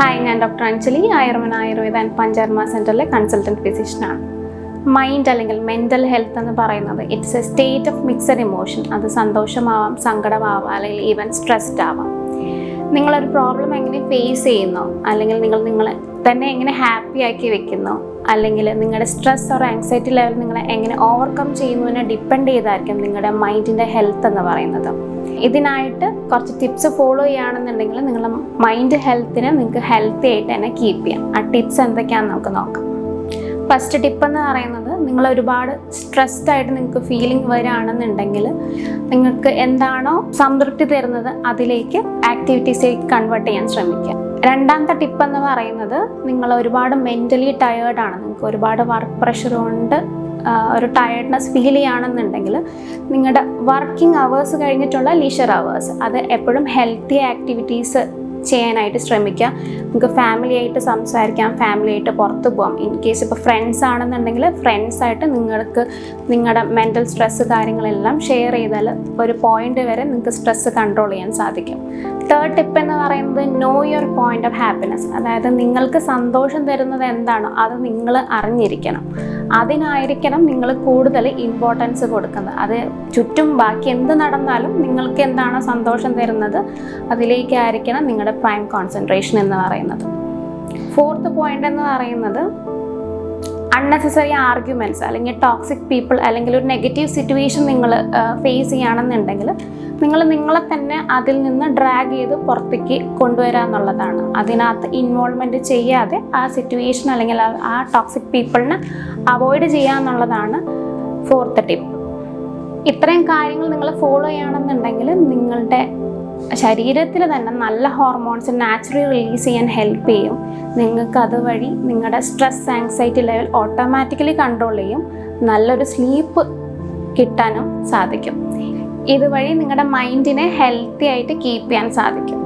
Hi ഞാൻ doctor Anjali Ayurveda Ayurveda and Panchakarma സെന്ററിലെ consultant ഫിസിഷ്യനാണ് മൈൻഡ് അല്ലെങ്കിൽ മെന്റൽ ഹെൽത്ത് എന്ന് പറയുന്നത് it's a state of mixed emotion അത് സന്തോഷമാവാം സങ്കടമാവാം അല്ലെങ്കിൽ ഈവൻ സ്ട്രെസ്ഡ് ആവാം. നിങ്ങളൊരു പ്രോബ്ലം എങ്ങനെ ഫേസ് ചെയ്യുന്നു? അല്ലെങ്കിൽ നിങ്ങൾ നിങ്ങളെ തന്നെ എങ്ങനെ ഹാപ്പി ആക്കി വെക്കുന്നു? അല്ലെങ്കിൽ നിങ്ങളുടെ സ്ട്രെസ് ഓർ ആങ്സൈറ്റി ലെവൽ നിങ്ങളെ എങ്ങനെ ഓവർകം ചെയ്യുന്നതിനെ ഡിപ്പെൻഡ് ചെയ്തായിരിക്കും നിങ്ങളുടെ മൈൻഡിന്റെ ഹെൽത്ത് എന്ന് പറയുന്നത്. ഇതിനായിട്ട് കുറച്ച് ടിപ്സ് ഫോളോ ചെയ്യുകയാണെന്നുണ്ടെങ്കിൽ നിങ്ങളുടെ മൈൻഡ് ഹെൽത്തിനെ നിങ്ങൾക്ക് ഹെൽത്തി ആയിട്ട് തന്നെ കീപ്പ് ചെയ്യാം. ആ ടിപ്സ് എന്തൊക്കെയാണെന്ന് നമുക്ക് നോക്കാം. ഫസ്റ്റ് ടിപ്പ് എന്ന് പറയുന്നത് നിങ്ങൾ ഒരുപാട് സ്ട്രെസ്ഡ് ആയിട്ട് നിങ്ങൾക്ക് ഫീലിംഗ് വരികയാണെന്നുണ്ടെങ്കിൽ നിങ്ങൾക്ക് എന്താണോ സംതൃപ്തി തരുന്നത് അതിലേക്ക് ആക്ടിവിറ്റീസിലേക്ക് കൺവേർട്ട് ചെയ്യാൻ ശ്രമിക്കുക. രണ്ടാമത്തെ ടിപ്പ് എന്ന് പറയുന്നത് നിങ്ങൾ ഒരുപാട് മെന്റലി ടയേർഡാണ് നിങ്ങൾക്ക് ഒരുപാട് വർക്ക് പ്രഷർ കൊണ്ട് ഒരു ടയർഡ്നെസ് ഫീൽ ചെയ്യുകയാണെന്നുണ്ടെങ്കിൽ നിങ്ങളുടെ വർക്കിംഗ് അവേഴ്സ് കഴിഞ്ഞിട്ടുള്ള ലീഷർ അവേഴ്സ് അത് എപ്പോഴും ഹെൽത്തി ആക്ടിവിറ്റീസ് ചെയ്യാനായിട്ട് ശ്രമിക്കുക. നമുക്ക് ഫാമിലി ആയിട്ട് സംസാരിക്കാം ഫാമിലി ആയിട്ട് പുറത്ത് പോകാം ഇൻ കേസ് ഇപ്പോൾ ഫ്രണ്ട്സ് ആണെന്നുണ്ടെങ്കിൽ ഫ്രണ്ട്സായിട്ട് നിങ്ങൾക്ക് നിങ്ങളുടെ മെന്റൽ സ്ട്രെസ്സ് കാര്യങ്ങളെല്ലാം ഷെയർ ചെയ്താൽ ഒരു പോയിന്റ് വരെ നിങ്ങൾക്ക് സ്ട്രെസ്സ് കൺട്രോൾ ചെയ്യാൻ സാധിക്കും. തേർഡ് ടിപ്പ് എന്ന് പറയുന്നത് know your point of happiness അതായത് നിങ്ങൾക്ക് സന്തോഷം തരുന്നത് എന്താണോ അത് നിങ്ങൾ അറിഞ്ഞിരിക്കണം. അതിനായിരിക്കണം നിങ്ങൾ കൂടുതൽ ഇമ്പോർട്ടൻസ് കൊടുക്കുന്നത്. അത് ചുറ്റും ബാക്കി എന്ത് നടന്നാലും നിങ്ങൾക്ക് എന്താണോ സന്തോഷം തരുന്നത് അതിലേക്കായിരിക്കണം നിങ്ങളുടെ പ്രൈം കോൺസെൻട്രേഷൻ എന്ന് പറയുന്നത്. ഫോർത്ത് പോയിന്റ് എന്ന് പറയുന്നത് അൺനെസസറി ആർഗ്യുമെന്റ്സ് അല്ലെങ്കിൽ ടോക്സിക് പീപ്പിൾ അല്ലെങ്കിൽ ഒരു നെഗറ്റീവ് സിറ്റുവേഷൻ നിങ്ങൾ ഫേസ് ചെയ്യുകയാണെന്നുണ്ടെങ്കിൽ നിങ്ങൾ നിങ്ങളെ തന്നെ അതിൽ നിന്ന് ഡ്രാഗ് ചെയ്ത് പുറത്തേക്ക് കൊണ്ടുവരിക എന്നുള്ളതാണ്. അതിനകത്ത് ഇൻവോൾവ്മെന്റ് ചെയ്യാതെ ആ സിറ്റുവേഷൻ അല്ലെങ്കിൽ ആ- ടോക്സിക് പീപ്പിളിനെ അവോയ്ഡ് ചെയ്യുക എന്നുള്ളതാണ് ഫോർത്ത് ടിപ്പ് ഇത്രയും കാര്യങ്ങൾ നിങ്ങൾ ഫോളോ ചെയ്യുകയാണെന്നുണ്ടെങ്കിൽ നിങ്ങളുടെ ശരീരത്തിൽ തന്നെ നല്ല ഹോർമോൺസ് നാച്ചുറലി റിലീസ് ചെയ്യാൻ ഹെൽപ്പ് ചെയ്യും. നിങ്ങൾക്ക് അതുവഴി നിങ്ങളുടെ stress anxiety level automatically control ചെയ്യും. നല്ലൊരു സ്ലീപ്പ് കിട്ടാനും സാധിക്കും. ഇതുവഴി നിങ്ങളുടെ മൈൻഡിനെ ഹെൽത്തി ആയിട്ട് കീപ്പ് ചെയ്യാൻ സാധിക്കും.